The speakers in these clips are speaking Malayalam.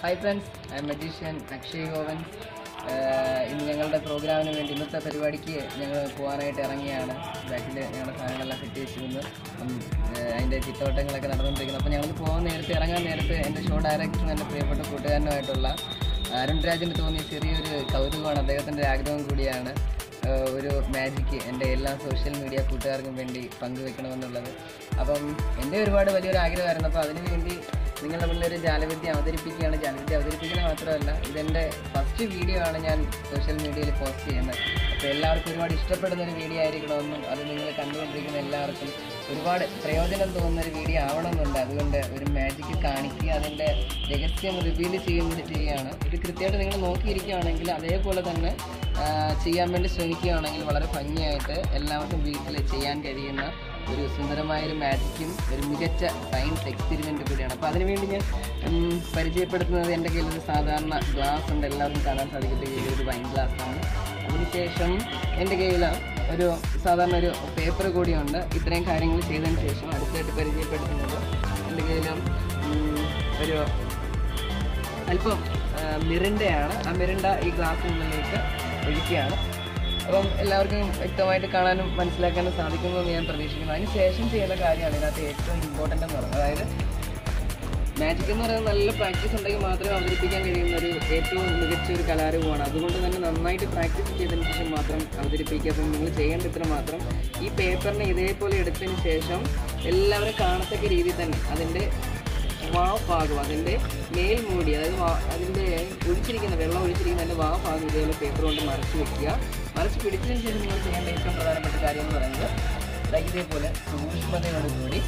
Hi friends I magician Akshay ഗോവൻസ് ah ഇന്ന് ഞങ്ങളുടെ പ്രോഗ്രാമിന് വേണ്ടി ഇന്നത്തെ പരിപാടിക്ക് ഞങ്ങൾ പോകാനായിട്ട് ഇറങ്ങിയാണ്. ബാക്കിൽ ഞങ്ങളുടെ സാധനങ്ങളെല്ലാം സെറ്റ് വെച്ചിരുന്നു അതിന്റെ ചിത്തോട്ടങ്ങളൊക്കെ നടന്നുകൊണ്ടിരിക്കുന്നത് അപ്പോൾ ഞങ്ങൾ പോകാൻ നേരത്തെ ഇറങ്ങാൻ നേരത്തെ എന്റെ ഷോ ഡയറക്ടറും എന്റെ പ്രിയപ്പെട്ട കൂട്ടുകാരനുമായിട്ടുള്ള അരുൺ രാജിന് തോന്നിയ ചെറിയൊരു കൗതുകമാണ്. അദ്ദേഹത്തിന്റെ ആഗ്രഹം കൂടിയാണ് ഒരു മാജിക്ക് എന്റെ എല്ലാ സോഷ്യൽ മീഡിയ കൂട്ടുകാർക്കും വേണ്ടി പങ്കുവെക്കണമെന്നുള്ളത്. അപ്പം എന്റെ ഒരുപാട് വലിയൊരു ആഗ്രഹമായിരുന്നു. അപ്പോൾ അതിനു വേണ്ടി നിങ്ങളുടെ മുന്നിൽ ജാലവിദ്യ അവതരിപ്പിക്കുകയാണ്. ജാലവിദ്യ അവതരിപ്പിക്കുന്നത് മാത്രമല്ല ഇതെന്റെ ഫസ്റ്റ് വീഡിയോ ആണ് ഞാൻ സോഷ്യൽ മീഡിയയിൽ പോസ്റ്റ് ചെയ്യുന്നത്. അപ്പോൾ എല്ലാവർക്കും ഒരുപാട് ഇഷ്ടപ്പെടുന്ന ഒരു വീഡിയോ ആയിരിക്കണമെന്നും അത് നിങ്ങൾ കണ്ടുകൊണ്ടിരിക്കുന്ന എല്ലാവർക്കും ഒരുപാട് പ്രയോജനം തോന്നുന്ന ഒരു വീഡിയോ ആവണമെന്നുണ്ട്. അതുകൊണ്ട് ഒരു മാജിക്ക് കാണിക്കുക അതിന്റെ രഹസ്യം റിവീൽ ചെയ്യാൻ വേണ്ടി ചെയ്യുകയാണ്. ഇത് കൃത്യമായിട്ട് നിങ്ങൾ നോക്കിയിരിക്കുകയാണെങ്കിൽ അതേപോലെ തന്നെ ചെയ്യാൻ വേണ്ടി ശ്രമിക്കുകയാണെങ്കിൽ വളരെ ഭംഗിയായിട്ട് എല്ലാവർക്കും വീട്ടിൽ ചെയ്യാൻ കഴിയുന്ന ഒരു സുന്ദരമായ ഒരു മാജിക്കും ഒരു മികച്ച സയൻസ് എക്സ്പെരിമെന്റ് കൂടിയാണ്. അപ്പോൾ അതിനുവേണ്ടി ഞാൻ പരിചയപ്പെടുത്തുന്നത് എന്റെ കയ്യിൽ ഒരു സാധാരണ ഗ്ലാസ് ഉണ്ട്. എല്ലാവർക്കും കാണാൻ സാധിക്കട്ടെ. ഈ ഒരു വൈൻ ഗ്ലാസ് ആണ്. അതിനുശേഷം എന്റെ കയ്യിൽ ഒരു സാധാരണ ഒരു പേപ്പർ കൂടിയുണ്ട്. ഇത്രയും കാര്യങ്ങൾ ചെയ്തതിന് ശേഷം അടുത്തായിട്ട് പരിചയപ്പെടുത്തുന്നത് എന്റെ കയ്യിൽ ഒരു അല്പം മിറിന്റെയാണ് ആ മിറിണ്ട ഈ ഗ്ലാസ്സിനുള്ളിലേക്ക് ഒഴിക്കുകയാണ്. അപ്പം എല്ലാവർക്കും വ്യക്തമായിട്ട് കാണാനും മനസ്സിലാക്കാനും സാധിക്കുമെന്ന് ഞാൻ പ്രതീക്ഷിക്കുന്നു. അതിന് ശേഷം ചെയ്യുന്ന കാര്യമാണ് ഇതിനകത്ത് ഏറ്റവും ഇമ്പോർട്ടന്റ് എന്ന് പറയുന്നത്. അതായത് മാജിക് എന്ന് പറയുന്നത് നല്ല പ്രാക്ടീസ് ഉണ്ടെങ്കിൽ മാത്രമേ അവതരിപ്പിക്കാൻ കഴിയുന്ന ഒരു ഏറ്റവും മികച്ച ഒരു കലാരൂപമാണ്. അതുകൊണ്ട് തന്നെ നന്നായിട്ട് പ്രാക്ടീസ് ചെയ്തതിന് ശേഷം മാത്രം അവതരിപ്പിക്കുക. അപ്പം നിങ്ങൾ ചെയ്യേണ്ട ഇത്ര മാത്രം ഈ പേപ്പറിനെ ഇതേപോലെ എടുത്തതിന് ശേഷം എല്ലാവരും കാണത്തക്ക രീതിയിൽ തന്നെ അതിന്റെ വാ ഭാഗം അതിന്റെ മേൽ മൂടി അതായത് അതിന്റെ ഒഴിച്ചിരിക്കുന്ന വെള്ളം ഒഴിച്ചിരിക്കുന്ന അതിന്റെ വാ ഭാഗം ഇതേപോലെ പേപ്പർ കൊണ്ട് മറച്ചു വെക്കുക. മറച്ച് പിടിച്ചതിന് ശേഷം നിങ്ങൾ ചെയ്യേണ്ട ഏറ്റവും പ്രധാനപ്പെട്ട കാര്യം എന്ന് പറയുന്നത് ഇതേപോലെ സൂക്ഷ്മതയോടുകൂടി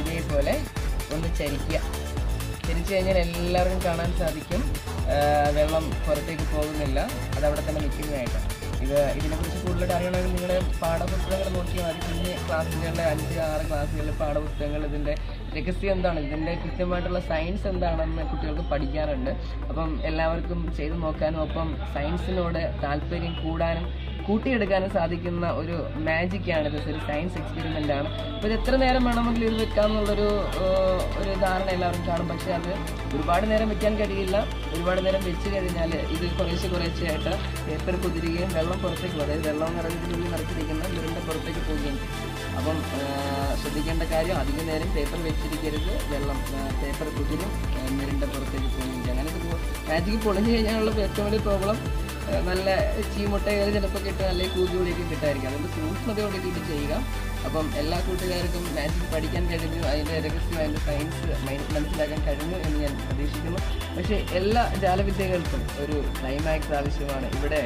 ഇതേപോലെ ഒന്ന് ചരിക്കുക. ചരിച്ചു കഴിഞ്ഞാൽ എല്ലാവർക്കും കാണാൻ സാധിക്കും. വെള്ളം പുറത്തേക്ക് പോകുന്നില്ല. അതവിടെ തന്നെ നിൽക്കുന്നതായിട്ട്. ഇത് ഇതിനെക്കുറിച്ച് കൂടുതൽ അറിയണമെങ്കിൽ നിങ്ങളുടെ പാഠപുസ്തകങ്ങൾ നോക്കിയാൽ മതി. പിന്നെ ക്ലാസ്സുകളിലെ അഞ്ച് ആറ് ക്ലാസ്സുകളിലെ പാഠപുസ്തകങ്ങൾ ഇതിന്റെ രഹസ്യം എന്താണ്? ഇതിന്റെ കൃത്യമായിട്ടുള്ള സയൻസ് എന്താണെന്ന് കുട്ടികൾക്ക് പഠിക്കാറുണ്ട്. അപ്പം എല്ലാവർക്കും ചെയ്തു നോക്കാനും ഒപ്പം സയൻസിനോട് താല്പര്യം കൂടാനും കൂട്ടിയെടുക്കാനും സാധിക്കുന്ന ഒരു മാജിക്കാണ് ഇത് ഒരു സയൻസ് എക്സ്പെരിമെന്റ് ആണ്. അപ്പോൾ ഇത് എത്ര നേരം വേണമെങ്കിലും ഇത് വെക്കാമെന്നുള്ളൊരു ഒരു ധാരണ എല്ലാവരും കാണും. പക്ഷേ അത് ഒരുപാട് നേരം വെക്കാൻ കഴിയില്ല. ഒരുപാട് നേരം വെച്ച് കഴിഞ്ഞാൽ ഇത് കുറേശ്ശെ കുറേശ്ശെയായിട്ട് പേപ്പർ കുതിരുകയും വെള്ളം പുറത്തേക്ക് അതായത് വെള്ളം നിറഞ്ഞതിനുള്ളിൽ നിറച്ചിരിക്കുന്ന വീടിന്റെ പുറത്തേക്ക് പോവുകയും അപ്പം ശ്രദ്ധിക്കേണ്ട കാര്യം അധികം നേരം പേപ്പർ വെച്ചിരിക്കരുത്. വെള്ളം പേപ്പർ കുതിരും നീരിന്റെ പുറത്തേക്ക് പോവുകയും അങ്ങനെ മാജിക്ക് പൊളിഞ്ഞു കഴിഞ്ഞാലുള്ള ഏറ്റവും വലിയ പ്രോബ്ലം നല്ല ചീമുട്ടകൾ ചിലപ്പോൾ കിട്ടുക അല്ലെങ്കിൽ കൂട്ടുകൂടിയൊക്കെ കിട്ടായിരിക്കും അതുകൊണ്ട് സൂക്ഷ്മതയോടെ ഇത് ചെയ്യുക. അപ്പം എല്ലാ കൂട്ടുകാർക്കും മാജിക് പഠിക്കാൻ കഴിഞ്ഞു അതിന്റെ രഹസ്യം അതിന്റെ സയൻസ് മനസ്സിലാക്കാൻ കഴിഞ്ഞു എന്ന് ഞാൻ പ്രതീക്ഷിക്കുന്നു. പക്ഷേ എല്ലാ ജാലവിദ്യകൾക്കും ഒരു ക്ലൈമാക്സ് ആവശ്യമാണ്. ഇവിടെ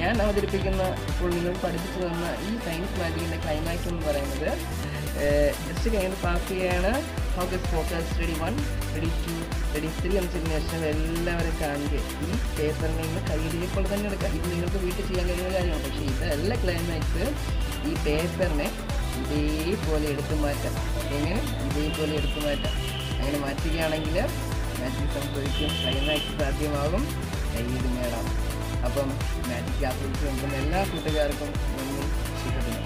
ഞാൻ അവതരിപ്പിക്കുന്ന ഇപ്പോൾ നിങ്ങൾ പഠിപ്പിച്ചു തന്ന ഈ സയൻസ് മാജിക്കിന്റെ ക്ലൈമാക്സ് എന്ന് പറയുന്നത് ജസ്റ്റ് കഴിഞ്ഞ് പാസ് ചെയ്യാണ് focus focus ready one ready two ready three എന്ന സിഗ്നേഷൻ എല്ലാവരും കാണുക ഈ പേപ്പറിനെ ഇന്ന് കയ്യിലിപ്പോൾ തന്നെ എടുക്കാം. ഇത് നിങ്ങൾക്ക് വീട്ടിൽ ചെയ്യാൻ കഴിയുന്ന കാര്യമാണ്. പക്ഷേ ഇതല്ല ക്ലൈമാക്സ് ഈ പേപ്പറിനെ ഇതേപോലെ എടുത്തു മാറ്റാം. എങ്ങനെ? ഇതേപോലെ എടുത്തു മാറ്റാം. അങ്ങനെ മാറ്റുകയാണെങ്കിൽ മാജിക് സംഭവിക്കും. ക്ലൈമാക്സ് സാധ്യമാകും. കയ്യിൽ നേടാം. അപ്പം മാജിക് ആസ്വദിച്ച് എല്ലാ കൂട്ടുകാർക്കും നന്ദി. ശുഭദിനം.